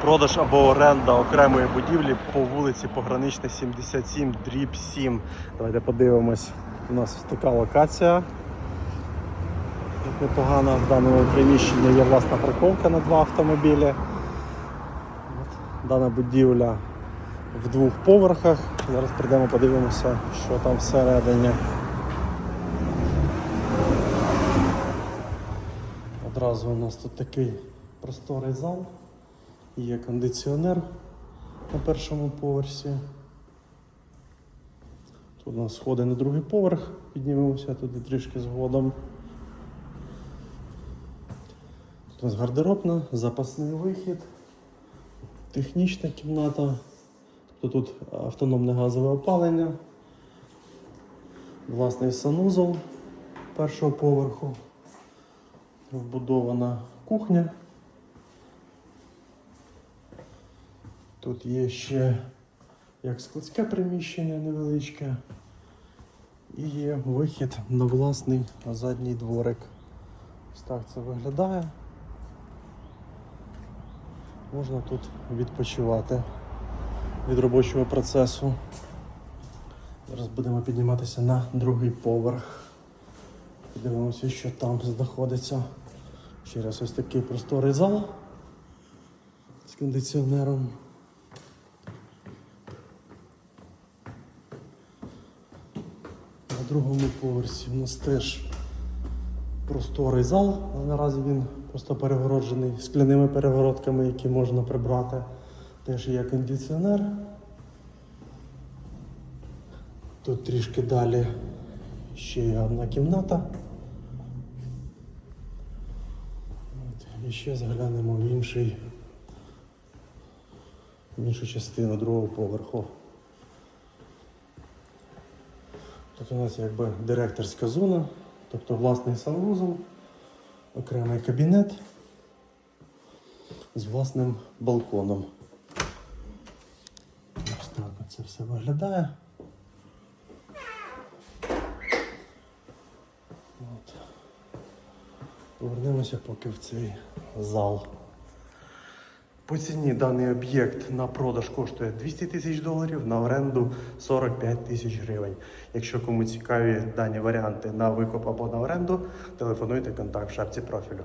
Продаж або оренда окремої будівлі по вулиці Погранична 77, дріб 7. Давайте подивимось. У нас така локація. Тут Непогано в даному приміщенні є власна парковка на два автомобілі. Дана будівля в двох поверхах. Зараз прийдемо подивимося, що там всередині. Одразу у нас тут такий просторий зал. Є кондиціонер на першому поверсі. Тут у нас сходи на другий поверх, піднімемося туди трішки згодом. Тут у нас гардеробна, запасний вихід, технічна кімната. Тобто тут автономне газове опалення, власний санузол першого поверху, вбудована кухня. Тут є ще як складське приміщення невеличке. І є вихід на власний задній дворик. Ось так це виглядає. Можна тут відпочивати від робочого процесу. Зараз будемо підніматися на другий поверх. Подивимося, що там знаходиться. Ще ось такий просторий зал з кондиціонером. На другому поверсі у нас теж просторий зал, але наразі він просто перегороджений скляними перегородками, які можна прибрати. Теж є кондиціонер. Тут трішки далі ще є одна кімната. От, і ще заглянемо в інший, в іншу частину другого поверху. Тут у нас якби директорська зона, тобто власний санвузол, окремий кабінет з власним балконом. Ось так це все виглядає. От. Повернемося поки в цей зал. По ціні даний об'єкт на продаж коштує 200 тисяч доларів, на оренду 45 тисяч гривень. Якщо кому цікаві дані варіанти на викуп або на оренду, телефонуйте контакт в шапці профілю.